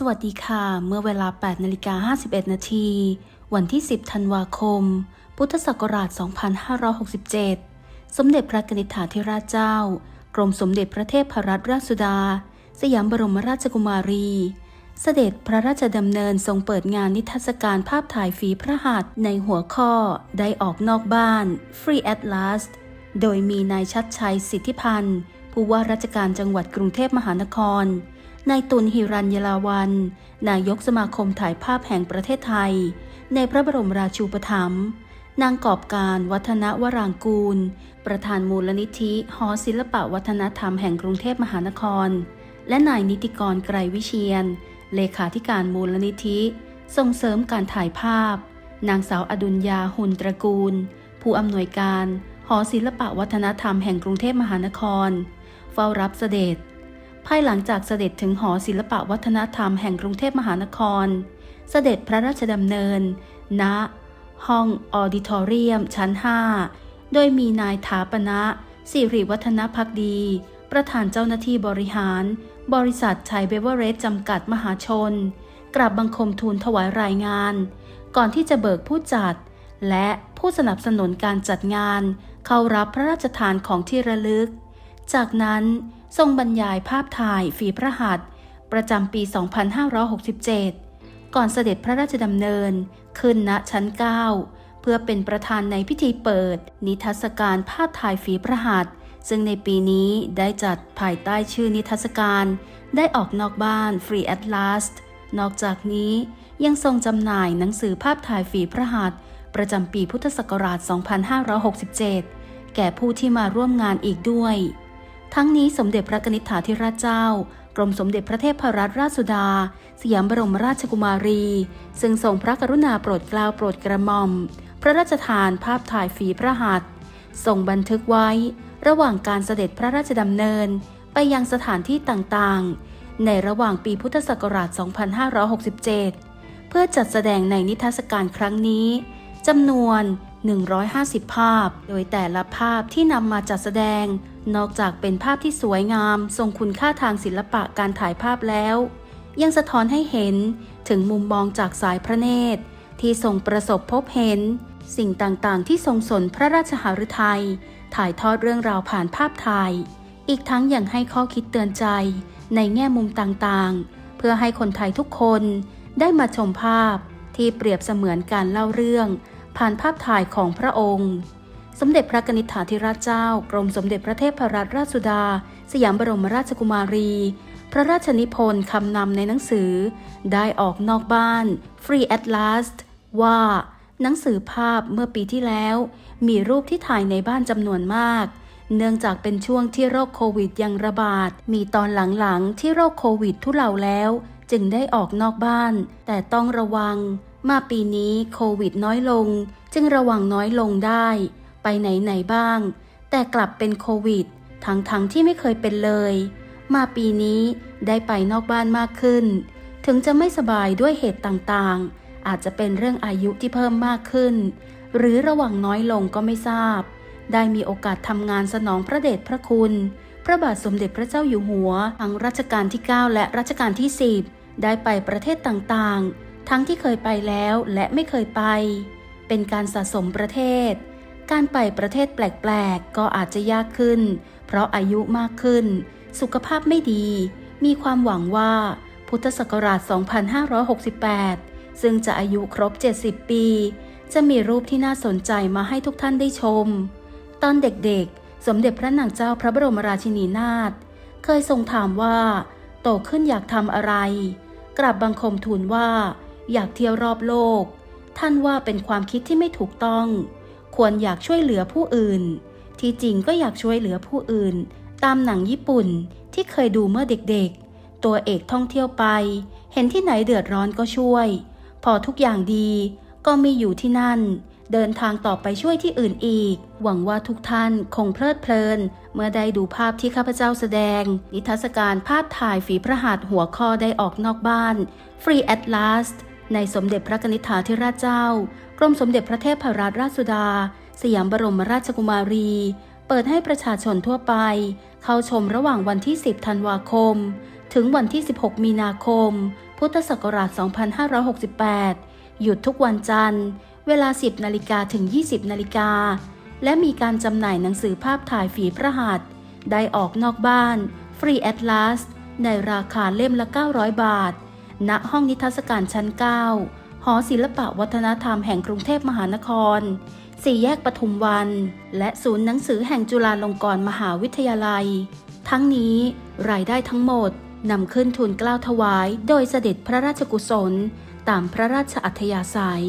สวัสดีค่ะ เมื่อเวลา 8นาฬิกา51 นาที วันที่ 10 ธันวาคม พุทธศักราช 2567 สมเด็จพระนิษฐาธิราชเจ้า กรมสมเด็จพระเทพรัตนราชสุดา สยามบรมราชกุมารี เสด็จพระราชดำเนินทรงเปิดงานนิทรรศการภาพถ่ายฝีพระหัตถ์ในหัวข้อ ได้ออกนอกบ้าน Free at Last โดยมีนายชัดชัยสิทธิพันธ์ ผู้ว่าราชการจังหวัดกรุงเทพมหานคร นายตุลหิรัญยลาวัน นายกสมาคมถ่ายภาพแห่งประเทศไทย ในพระบรมราชูปถัมภ์นางกอบการวัฒนวรางกูล ประธานมูลนิธิหอศิลปะวัฒนธรรมแห่งกรุงเทพมหานคร และนายนิติกรไกรวิเชียน เลขาธิการมูลนิธิ ส่งเสริมการถ่ายภาพ นางสาวอดุลยาหุนตระกูล ผู้อำนวยการหอศิลปะวัฒนธรรมแห่งกรุงเทพมหานคร เฝ้ารับเสด็จ ภายหลังจากเสด็จถึงหอศิลปวัฒนธรรมแห่งกรุงเทพมหานคร เสด็จพระราชดำเนิน ณ ห้องออดิทอเรียมชั้น 5 โดยมีนายถาปณะสิริวัฒนพักดี ประธานเจ้าหน้าที่บริหาร บริษัทชัยเบเวอร์เรจจำกัดมหาชน กราบบังคมทูลถวายรายงาน ก่อนที่จะเบิกผู้จัด และผู้สนับสนุนการจัดงาน เข้ารับพระราชทานของที่ระลึก จากนั้นทรงบรรยายภาพถ่ายฝีพระหัตถ์ประจำปี 2567 ก่อนเสด็จพระราชดำเนินขึ้นณชั้น 9 เพื่อเป็นประธานในพิธีเปิด นิทรรศการภาพถ่ายฝีพระหัตถ์ซึ่งในปีนี้ได้จัดภายใต้ชื่อนิทรรศการ ได้ออกนอกบ้าน Free at Last นอกจากนี้ยังทรงจำหน่ายหนังสือภาพถ่ายฝีพระหัตถ์ประจำปีพุทธศักราช 2567 แก่ผู้ที่มาร่วมงานอีกด้วย ทั้งนี้สมเด็จพระนิษฐาธิราชเจ้า กรมสมเด็จพระเทพรัตนราชสุดา สยามบรมราชกุมารี ซึ่งทรงพระกรุณาโปรดเกล้าโปรดกระหม่อม พระราชทานภาพถ่ายฝีพระหัตถ์ทรงบันทึกไว้ ระหว่างการเสด็จพระราชดำเนิน ไปยังสถานที่ต่างๆ ในระหว่างปีพุทธศักราช 2567 เพื่อจัดแสดงในนิทรรศการครั้งนี้จำนวน 150 ภาพ โดยแต่ละภาพที่นำมาจัดแสดง นอกจากเป็นภาพที่สวยงามทรงคุณค่าทางศิลปะการถ่ายภาพแล้ว ยังสะท้อนให้เห็นถึงมุมมองจากสายพระเนตร ที่ทรงประสบพบเห็น สิ่งต่างๆ ที่ทรงสนพระราชหฤทัยถ่ายทอดเรื่องราวผ่านภาพถ่าย อีกทั้งยังให้ข้อคิดเตือนใจในแง่มุมต่างๆ เพื่อให้คนไทยทุกคนได้มาชมภาพที่เปรียบเสมือนการเล่าเรื่อง ผ่านภาพถ่ายของพระองค์ สมเด็จพระกนิษฐาธิราชเจ้า กรมสมเด็จพระเทพรัตนราชสุดา สยามบรมราชกุมารี พระราชนิพนธ์คำนำในหนังสือ ได้ออกนอกบ้าน Free at Last ว่า หนังสือภาพเมื่อปีที่แล้ว มีรูปที่ถ่ายในบ้านจำนวนมากเนื่องจากเป็นช่วงที่โรคโควิดยังระบาด มีตอนหลังๆ ที่โรคโควิดทุเลาแล้ว จึงได้ออกนอกบ้าน แต่ต้องระวัง มาปีนี้โควิดน้อยลง จึงระวังน้อยลงได้ ไปไหนไหนบ้าง แต่กลับเป็นโควิด ทั้งๆทที่ไม่เคยเป็นเลย มาปีนี้ได้ไปนอกบ้านมากขึ้น ถึงจะไม่สบายด้วยเหตุต่างๆ อาจจะเป็นเรื่องอายุที่เพิ่มมากขึ้น หรือระว่างน้อยลงก็ไม่ทราบ ได้มีโอกาสทำงานสนองพระเดชพระคุณ พระบาทสมเด็จพระเจ้าอยู่หัวทั้งรัชกาลที่ 9 และรัชกาลที่ 10 ได้ไปประเทศต่างๆ ทั้งที่เคยไปแล้วและไม่เคยไป เป็นการสะสมประเทศ การไปประเทศแปลกๆ ก็อาจจะยากขึ้น เพราะอายุมากขึ้น สุขภาพไม่ดี มีความหวังว่าพุทธศักราช 2568 ซึ่งจะอายุครบ 70 ปี จะมีรูปที่น่าสนใจมาให้ทุกท่านได้ชม ตอนเด็กๆ สมเด็จพระนางเจ้าพระบรมราชินีนาถเคยทรงถามว่า โตขึ้นอยากทำอะไร กราบบังคมทูลว่า อยากเที่ยวรอบโลก ท่านว่าเป็นความคิดที่ไม่ถูกต้อง ควรอยากช่วยเหลือผู้อื่น ที่จริงก็อยากช่วยเหลือผู้อื่น ตามหนังญี่ปุ่นที่เคยดูเมื่อเด็กๆ ตัวเอกท่องเที่ยวไป เห็นที่ไหนเดือดร้อนก็ช่วย พอทุกอย่างดีก็มีอยู่ที่นั่น เดินทางต่อไปช่วยที่อื่นอีก หวังว่าทุกท่านคงเพลิดเพลิน เมื่อได้ดูภาพที่ข้าพเจ้าแสดง นิทรรศการภาพถ่ายฝีพระหัตถ์หัวข้อได้ออกนอกบ้าน Free at Last ในสมเด็จพระนิษฐาธิราชเจ้า กรมสมเด็จพระเทพรัตนราชสุดา สยามบรมราชกุมารี เปิดให้ประชาชนทั่วไป เข้าชมระหว่างวันที่ 10 ธันวาคม ถึงวันที่ 16 มีนาคมพพุทธศักราช 2568 หยุดทุกวันจันทร์ เวลา 10 นาฬิกาถึง 20 นาฬิกา และมีการจำหน่ายหนังสือภาพถ่ายฝีพระหัตถ์ได้ออกนอกบ้าน ฟรีแอตลาสในราคาเล่มละ 900 บาท ณห้องนิทรรศการชั้น 9 หอศิลปะวัฒนธรรมแห่งกรุงเทพมหานคร สี่แยกปทุมวัน และศูนย์หนังสือแห่งจุฬาลงกรณ์มหาวิทยาลัย ทั้งนี้รายได้ทั้งหมดนำขึ้นทุนกล้าวถวาย โดยเสด็จพระราชกุศล ตามพระราชอัธยาศัย